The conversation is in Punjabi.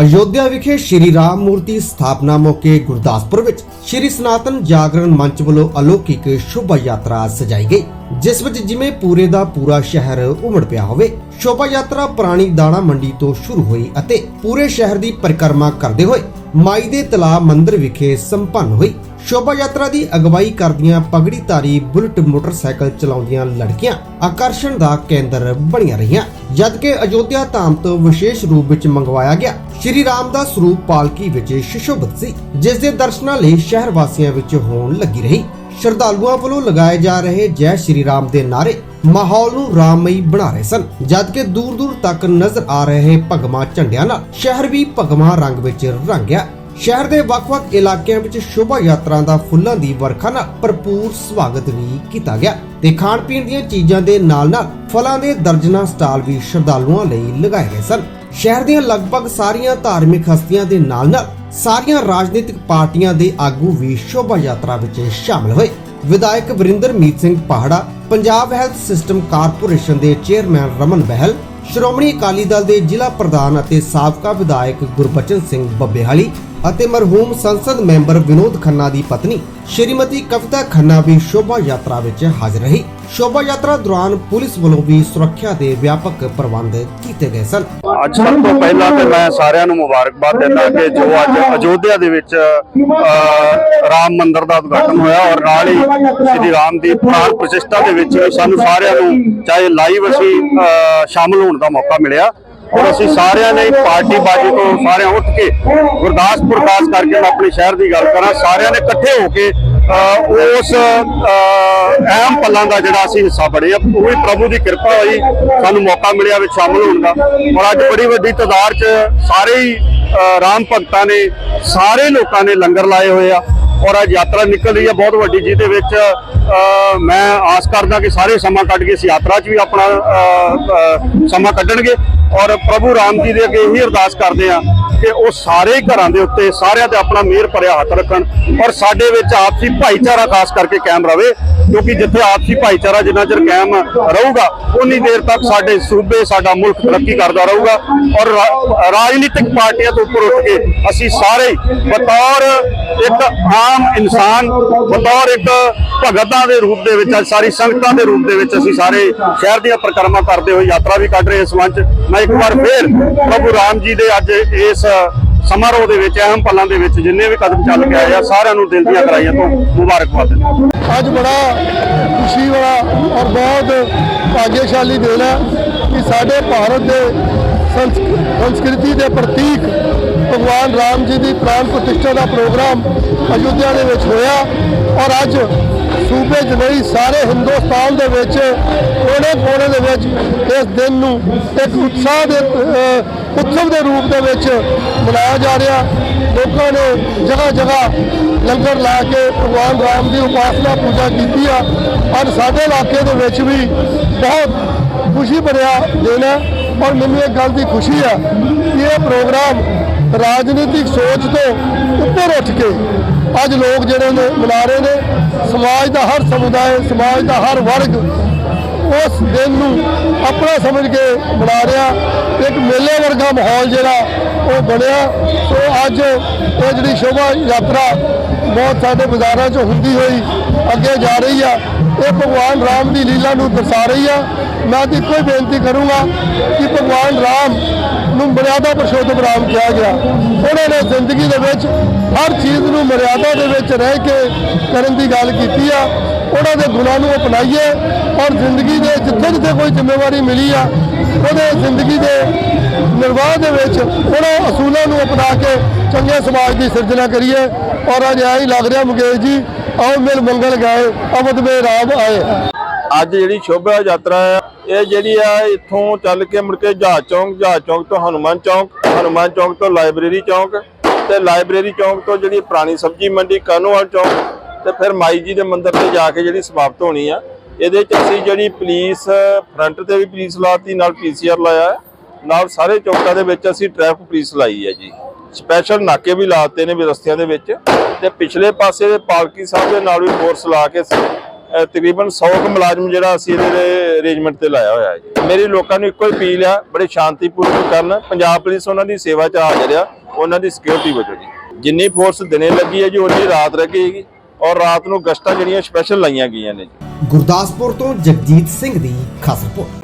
ਅਯੋਧਿਆ ਵਿਖੇ ਸ਼੍ਰੀ ਰਾਮ ਮੂਰਤੀ ਸਥਾਪਨਾ ਮੌਕੇ ਗੁਰਦਾਸਪੁਰ ਵਿੱਚ ਸ਼੍ਰੀ ਸਨਾਤਨ ਜਾਗਰਣ ਮੰਚ ਵੱਲੋਂ ਅਲੌਕਿਕ ਸ਼ੋਭਾ ਯਾਤਰਾ ਸਜਾਈ ਗਈ। ਜਿਸ ਵਿੱਚ ਜਿਵੇਂ ਪੂਰੇ ਦਾ ਪੂਰਾ ਸ਼ਹਿਰ ਉਮੜ ਪਿਆ ਹੋਵੇ। ਸ਼ੋਭਾ ਯਾਤਰਾ ਪੁਰਾਣੀ ਦਾਣਾ ਮੰਡੀ ਤੋਂ ਸ਼ੁਰੂ ਹੋਈ ਅਤੇ ਪੂਰੇ ਸ਼ਹਿਰ ਦੀ ਪਰਿਕਰਮਾ ਕਰਦੇ ਹੋਏ ਮਾਈ ਦੇ ਤਲਾਬ ਮੰਦਿਰ ਵਿਖੇ ਸੰਪੰਨ ਹੋਈ। ਸ਼ੋਭਾ ਯਾਤਰਾ ਦੀ ਅਗਵਾਈ ਕਰਦੀਆਂ ਪਗੜੀਧਾਰੀ ਬੁਲਟ ਮੋਟਰਸਾਈਕਲ ਚਲਾਉਂਦੀਆਂ ਲੜਕੀਆਂ ਆਕਰਸ਼ਣ ਦਾ ਕੇਂਦਰ ਬਣੀਆਂ ਰਹੀਆਂ, ਜਦਕਿ ਅਯੋਧਿਆ ਧਾਮ ਤੋਂ ਵਿਸ਼ੇਸ਼ ਰੂਪ ਵਿੱਚ ਮੰਗਵਾਇਆ ਗਿਆ। ਸ਼੍ਰੀ ਰਾਮ ਦਾ ਸਰੂਪ ਪਾਲਕੀ ਵਿੱਚ ਸ਼ਿਸ਼ੋਭਤ ਸੀ, ਜਿਸ ਦੇ ਦਰਸ਼ਨਾਂ ਲਈ ਸ਼ਹਿਰ ਵਾਸੀਆਂ ਵਿੱਚ ਹੋਣ ਲੱਗੀ ਰਹੀ। ਸ਼ਰਧਾਲੂਆਂ ਵੱਲੋਂ ਲਗਾਏ ਜਾ ਰਹੇ ਜੈ ਸ਼੍ਰੀ ਰਾਮ ਦੇ ਨਾਰੇ ਮਾਹੌਲ ਨੂੰ ਰਾਮਮਈ ਬਣਾ ਰਹੇ ਸਨ, ਜਦਕਿ ਦੂਰ ਦੂਰ ਤੱਕ ਨਜ਼ਰ ਆ ਰਹੇ ਭਗਮਾ ਝੰਡਿਆਂ ਨਾਲ, ਸ਼ਹਿਰ ਵੀ ਭਗਮਾ ਰੰਗ ਵਿੱਚ ਰੰਗਿਆ। ਸ਼ਹਿਰ ਦੇ ਵੱਖ-ਵੱਖ ਇਲਾਕਿਆਂ ਵਿੱਚ ਸ਼ੋਭਾ ਯਾਤਰਾ ਦਾ ਫੁੱਲਾਂ ਦੀ ਵਰਖਾ ਨਾਲ ਭਰਪੂਰ ਸਵਾਗਤ ਵੀ ਕੀਤਾ ਗਿਆ ਤੇ ਖਾਣ ਪੀਣ ਦੀਆਂ ਚੀਜ਼ਾਂ ਦੇ ਨਾਲ-ਨਾਲ ਫਲਾਂ ਦੇ ਦਰਜਨਾਂ ਸਟਾਲ ਵੀ ਸ਼ਰਧਾਲੂਆਂ ਲਈ ਲਗਾਏ ਗਏ ਸਨ। ਸ਼ਹਿਰ ਦੀਆਂ ਲਗਭਗ ਸਾਰੀਆਂ ਧਾਰਮਿਕ ਹਸਤੀਆਂ ਦੇ ਨਾਲ-ਨਾਲ ਸਾਰੀਆਂ ਰਾਜਨੀਤਿਕ ਪਾਰਟੀਆਂ ਦੇ ਆਗੂ ਵੀ ਸ਼ੋਭਾ ਯਾਤਰਾ ਵਿੱਚ ਸ਼ਾਮਲ ਹੋਏ। ਵਿਧਾਇਕ Varinder Meet Singh Pahara, Punjab health system corporation ਦੇ ਚੇਅਰਮੈਨ ਰਮਨ ਬਹਿਲ ਸ਼੍ਰੋਮਣੀ ਅਕਾਲੀ ਦਲ ਦੇ ਜ਼ਿਲ੍ਹਾ ਪ੍ਰਧਾਨ ਅਤੇ ਸਾਬਕਾ ਵਿਧਾਇਕ ਗੁਰਬਚਨ ਸਿੰਘ ਬੱਬੇਹਾਲੀ ਅਤੇ ਮਰਹੂਮ ਸੰਸਦ ਮੈਂਬਰ ਵਿਨੋਦ ਖੰਨਾ ਦੀ ਪਤਨੀ ਸ਼੍ਰੀਮਤੀ ਕਵਿਤਾ ਖੰਨਾ ਵੀ ਸ਼ੋਭਾ ਯਾਤਰਾ ਵਿੱਚ ਹਾਜ਼ਰ ਰਹੀ। ਸ਼ੋਭਾ ਯਾਤਰਾ ਦੌਰਾਨ ਪੁਲਿਸ ਵੱਲੋਂ ਵੀ ਸੁਰੱਖਿਆ ਦੇ ਵਿਆਪਕ ਪ੍ਰਬੰਧ ਕੀਤੇ ਗਏ ਸਨ। ਅੱਜ ਸਭ ਤੋਂ ਪਹਿਲਾਂ ਤੇ ਮੈਂ ਸਾਰਿਆਂ ਨੂੰ ਮੁਬਾਰਕਬਾਦ ਦਿੰਦਾ ਕਿ ਜੋ ਅੱਜ ਅਯੋਧਿਆ ਦੇ ਵਿੱਚ ਰਾਮ ਮੰਦਿਰ ਦਾ ਉਦਘਾਟਨ ਹੋਇਆ ਔਰ ਨਾਲ ਹੀ ਸ੍ਰੀ ਰਾਮ ਦੀ ਪ੍ਰਾਣ ਪ੍ਰਤਿਸ਼ਠਾ ਦੇ ਵਿੱਚ ਸਾਨੂੰ ਸਾਰਿਆਂ ਨੂੰ ਚਾਹੇ ਲਾਈਵ ਅਸੀਂ ਅ, ਸ਼ਾਮਲ ਹੋਣ ਦਾ ਮੌਕਾ ਮਿਲਿਆ। ਔਰ ਅਸੀਂ ਸਾਰਿਆਂ ਨੇ ਪਾਰਟੀ ਬਾਜੀ ਤੋਂ ਸਾਰਿਆਂ ਉੱਠ ਕੇ ਗੁਰਦਾਸਪੁਰ ਖਾਸ ਕਰਕੇ ਮੈਂ ਆਪਣੇ ਸ਼ਹਿਰ ਦੀ ਗੱਲ ਕਰਾਂ, ਸਾਰਿਆਂ ਨੇ ਇਕੱਠੇ ਹੋ ਕੇ ਉਸ ਅਹਿਮ ਪਲਾਂ ਦਾ ਜਿਹੜਾ ਅਸੀਂ ਹਿੱਸਾ ਬਣੇ ਆ ਉਹ ਵੀ ਪ੍ਰਭੂ ਦੀ ਕਿਰਪਾ ਹੋਈ, ਸਾਨੂੰ ਮੌਕਾ ਮਿਲਿਆ ਵਿੱਚ ਸ਼ਾਮਲ ਹੋਣ ਦਾ। ਔਰ ਅੱਜ ਬੜੀ ਵੱਡੀ ਤਾਦਾਦ 'ਚ ਸਾਰੇ ਹੀ ਰਾਮ ਭਗਤਾਂ ਨੇ, ਸਾਰੇ ਲੋਕਾਂ ਨੇ ਲੰਗਰ ਲਾਏ ਹੋਏ ਆ। ਔਰ ਅੱਜ ਯਾਤਰਾ ਨਿਕਲ ਰਹੀ ਹੈ ਬਹੁਤ ਵੱਡੀ, ਜਿਹਦੇ ਵਿੱਚ ਮੈਂ ਆਸ ਕਰਦਾ ਕਿ ਸਾਰੇ ਸਮਾਂ ਕੱਢ ਕੇ ਇਸ ਯਾਤਰਾ 'ਚ ਵੀ ਆਪਣਾ ਸਮਾਂ ਕੱਢਣਗੇ। ਔਰ ਪ੍ਰਭੂ ਰਾਮ ਜੀ ਦੇ ਅੱਗੇ ਇਹੀ ਅਰਦਾਸ ਕਰਦੇ ਆ ਕਿ ਉਹ ਸਾਰੇ ਘਰਾਂ ਦੇ ਉੱਤੇ ਸਾਰਿਆਂ ਤੇ ਆਪਣਾ ਮਿਹਰ ਭਰਿਆ ਹੱਥ ਰੱਖਣ ਔਰ ਸਾਡੇ ਵਿੱਚ ਆਪਸੀ ਭਾਈਚਾਰਾ ਖਾਸ ਕਰਕੇ ਕਾਇਮ ਰਵੇ। ਕਿਉਂਕਿ ਜਿੱਥੇ ਆਪਸੀ ਭਾਈਚਾਰਾ ਜਿੰਨਾ ਚਿਰ ਕਾਇਮ ਰਹੂਗਾ, ਉਨੀ ਦੇਰ ਤੱਕ ਸਾਡੇ ਸੂਬੇ, ਸਾਡਾ ਮੁਲਕ ਤਰੱਕੀ ਕਰਦਾ ਰਹੂਗਾ ਔਰ ਰਾਜਨੀਤਿਕ ਪਾਰਟੀਆਂ ਤੋਂ ਉੱਪਰ ਉੱਠ ਕੇ ਅਸੀਂ ਸਾਰੇ ਬਤੌਰ ਇੱਕ ਆਮ ਇਨਸਾਨ, ਬਤੌਰ ਇੱਕ ਭਗਤਾਂ ਦੇ ਰੂਪ ਦੇ ਵਿੱਚ ਅੱਜ ਸਾਰੀ ਸੰਗਤਾਂ ਦੇ ਰੂਪ ਦੇ ਵਿੱਚ ਅਸੀਂ ਸਾਰੇ ਸ਼ਹਿਰ ਦੀਆਂ ਪਰਿਕਰਮਾ ਕਰਦੇ ਹੋਏ ਯਾਤਰਾ ਵੀ ਕੱਢ ਰਹੇ ਇਸ ਮੰਚ। ਮੈਂ ਇੱਕ ਵਾਰ ਫੇਰ ਪ੍ਰਭੂ ਰਾਮ ਜੀ ਦੇ ਅੱਜ ਇਸ ਸਮਾਰੋਹ ਦੇ ਵਿੱਚ, ਅਹਿਮ ਪਲਾਂ ਦੇ ਵਿੱਚ ਜਿੰਨੇ ਵੀ ਕਦਮ ਚੱਲ ਕੇ ਆਏ ਆ, ਸਾਰਿਆਂ ਨੂੰ ਦਿਲ ਦੀਆਂ ਗਹਿਰਾਈਆਂ ਤੋਂ ਮੁਬਾਰਕਬਾਦ ਅੱਜ ਬੜਾ ਖੁਸ਼ੀ ਵਾਲਾ ਔਰ ਬਹੁਤ ਭਾਗਿਆਸ਼ਾਲੀ ਦਿਨ ਹੈ ਕਿ ਸਾਡੇ ਭਾਰਤ ਦੇ ਸੰਸਕ੍ਰਿਤੀ ਦੇ ਪ੍ਰਤੀਕ ਭਗਵਾਨ ਰਾਮ ਜੀ ਦੀ ਪ੍ਰਾਣ ਪ੍ਰਤਿਸ਼ਠਾ ਦਾ ਪ੍ਰੋਗਰਾਮ ਅਯੁੱਧਿਆ ਦੇ ਵਿੱਚ ਹੋਇਆ ਔਰ ਅੱਜ ਸੂਬੇ 'ਚ ਨਹੀਂ, ਸਾਰੇ ਹਿੰਦੁਸਤਾਨ ਦੇ ਵਿੱਚ ਕੋਨੇ ਕੋਨੇ ਦੇ ਵਿੱਚ ਇਸ ਦਿਨ ਨੂੰ ਇੱਕ ਉਤਸ਼ਾਹ ਦੇ ਉਤਸਵ ਦੇ ਰੂਪ ਦੇ ਵਿੱਚ ਮਨਾਇਆ ਜਾ ਰਿਹਾ। ਲੋਕਾਂ ਨੇ ਜਗ੍ਹਾ ਜਗ੍ਹਾ ਲੰਗਰ ਲਾ ਕੇ ਭਗਵਾਨ ਰਾਮ ਦੀ ਉਪਾਸਨਾ ਪੂਜਾ ਕੀਤੀ ਆ। ਔਰ ਸਾਡੇ ਇਲਾਕੇ ਦੇ ਵਿੱਚ ਵੀ ਬਹੁਤ ਖੁਸ਼ੀ ਭਰਿਆ ਦਿਨ ਹੈ ਔਰ ਮੈਨੂੰ ਇਹ ਗੱਲ ਦੀ ਖੁਸ਼ੀ ਹੈ ਕਿ ਇਹ ਪ੍ਰੋਗਰਾਮ ਰਾਜਨੀਤਿਕ ਸੋਚ ਤੋਂ ਉੱਪਰ ਉੱਠ ਕੇ ਅੱਜ ਲੋਕ ਜਿਹੜੇ ਨੇ ਮਨਾ ਰਹੇ ਨੇ। ਸਮਾਜ ਦਾ ਹਰ ਸਮੁਦਾਇ, ਸਮਾਜ ਦਾ ਹਰ ਵਰਗ ਉਸ ਦਿਨ ਨੂੰ ਆਪਣਾ ਸਮਝ ਕੇ ਬਣਾ ਰਿਹਾ। ਇੱਕ ਮੇਲੇ ਵਰਗਾ ਮਾਹੌਲ ਜਿਹੜਾ ਉਹ ਬਣਿਆ। ਸੋ ਅੱਜ ਇਹ ਜਿਹੜੀ ਸ਼ੋਭਾ ਯਾਤਰਾ ਬਹੁਤ ਸਾਡੇ ਬਾਜ਼ਾਰਾਂ 'ਚ ਹੁੰਦੀ ਹੋਈ ਅੱਗੇ ਜਾ ਰਹੀ ਆ। ਇਹ ਭਗਵਾਨ ਰਾਮ ਦੀ ਲੀਲਾ ਨੂੰ ਦਰਸਾ ਰਹੀ ਆ। ਮੈਂ ਤਾਂ ਇੱਕੋ ਹੀ ਬੇਨਤੀ ਕਰੂੰਗਾ ਕਿ ਭਗਵਾਨ ਰਾਮ ਨੂੰ ਮਰਿਆਦਾ ਪੁਰਸ਼ੋਤਮ ਰਾਮ ਕਿਹਾ ਗਿਆ। ਉਹਨਾਂ ਨੇ ਜ਼ਿੰਦਗੀ ਦੇ ਵਿੱਚ ਹਰ ਚੀਜ਼ ਨੂੰ ਮਰਿਆਦਾ ਦੇ ਵਿੱਚ ਰਹਿ ਕੇ ਕਰਨ ਦੀ ਗੱਲ ਕੀਤੀ ਆ। ਉਹਨਾਂ ਦੇ ਗੁਣਾਂ ਨੂੰ ਅਪਣਾਈਏ ਔਰ ਜ਼ਿੰਦਗੀ ਦੇ ਜਿੱਥੇ ਜਿੱਥੇ ਕੋਈ ਜ਼ਿੰਮੇਵਾਰੀ ਮਿਲੀ ਆ, ਉਹਦੇ ਜ਼ਿੰਦਗੀ ਦੇ ਨਿਰਵਾਹ ਦੇ ਵਿੱਚ ਉਹਨਾਂ ਅਸੂਲਾਂ ਨੂੰ ਅਪਣਾ ਕੇ ਚੰਗੇ ਸਮਾਜ ਦੀ ਸਿਰਜਣਾ ਕਰੀਏ। ਔਰ ਅੱਜ ਆਈ ਲੱਗ ਰਿਹਾ ਮੁਕੇਸ਼ ਜੀ, ਆਓ ਮਿਲ ਮੰਗਲ ਗਾਏ ਅਵਧ ਮੇ ਰਾਮ ਆਏ। ਅੱਜ ਜਿਹੜੀ ਸ਼ੋਭਾ ਯਾਤਰਾ ਹੈ ਇਹ ਜਿਹੜੀ ਆ ਇੱਥੋਂ ਚੱਲ ਕੇ ਮੁੜ ਕੇ ਜਹਾਜ਼ ਚੌਂਕ ਜਹਾਜ਼ ਚੌਂਕ ਤੋਂ ਹਨੂਮਾਨ ਚੌਂਕ ਹਨੂਮਾਨ ਚੌਂਕ ਤੋਂ ਲਾਇਬ੍ਰੇਰੀ ਚੌਂਕ ਤੇ ਲਾਇਬ੍ਰੇਰੀ ਚੌਂਕ ਤੋਂ ਜਿਹੜੀ ਪੁਰਾਣੀ ਸਬਜ਼ੀ ਮੰਡੀ ਕਾਨੂੰਵਾਲ ਚੌਂਕ ਤੇ ਫਿਰ ਮਾਈ ਜੀ ਦੇ ਮੰਦਿਰ ਤੇ ਜਾ ਕੇ ਜਿਹੜੀ ਸਮਾਪਤ ਹੋਣੀ ਆ। ਇਹਦੇ ਚ ਅਸੀਂ ਜਿਹੜੀ ਪੁਲਿਸ ਫਰੰਟ ਤੇ ਵੀ ਪੁਲਿਸ ਲਾਤੀ, ਨਾਲ ਪੀਸੀਆਰ ਲਾਇਆ। ਨਾਲ ਸਾਰੇ ਚੌਕਾਂ ਦੇ ਵਿੱਚ ਅਸੀਂ ਟ੍ਰੈਫਿਕ ਪੁਲਿਸ ਲਾਈ ਹੈ ਜੀ। ਸਪੈਸ਼ਲ ਨਾਕੇ ਵੀ ਲਾਤੇ ਨੇ ਵੀ ਰਸਤਿਆਂ ਦੇ ਵਿੱਚ ਤੇ ਪਿਛਲੇ ਪਾਸੇ ਦੇ ਪਾਲਕੀ ਸਾਹਿਬ ਦੇ ਨਾਲ ਵੀ ਫੋਰਸ ਲਾ ਕੇ ਅਸੀਂ ਤਕਰੀਬਨ 100 ਕੁ ਮੁਲਾਜ਼ਮ ਜਿਹੜਾ ਅਸੀਂ ਇਹਦੇ ਅਰੇਂਜਮੈਂਟ ਤੇ ਲਾਇਆ ਹੋਇਆ ਹੈ ਜੀ। ਮੇਰੀ ਲੋਕਾਂ ਨੂੰ ਇੱਕੋ ਹੀ ਅਪੀਲ ਆ, ਬੜੇ ਸ਼ਾਂਤੀਪੂਰਵਕ ਕਰਨ। ਪੰਜਾਬ ਪੁਲਿਸ ਉਹਨਾਂ ਦੀ ਸੇਵਾ 'ਚ ਹਾਜ਼ਰ ਆ, ਉਹਨਾਂ ਦੀ ਸਿਕਿਉਰਿਟੀ ਵਜੋਂ ਜੀ। ਜਿੰਨੀ ਫੋਰਸ ਦਿਨੇ ਲੱਗੀ ਹੈ ਜੀ ਉਨੀ ਰਾਤ ਲੱਗੇਗੀ ਔਰ ਰਾਤ ਨੂੰ ਗਸ਼ਤਾਂ ਜਿਹੜੀਆਂ ਸਪੈਸ਼ਲ ਲਾਈਆਂ ਗਈਆਂ ਨੇ ਜੀ। ਗੁਰਦਾਸਪੁਰ ਤੋਂ ਜਗਜੀਤ ਸਿੰਘ ਦੀ ਖਾਸ ਰਿਪੋਰਟ।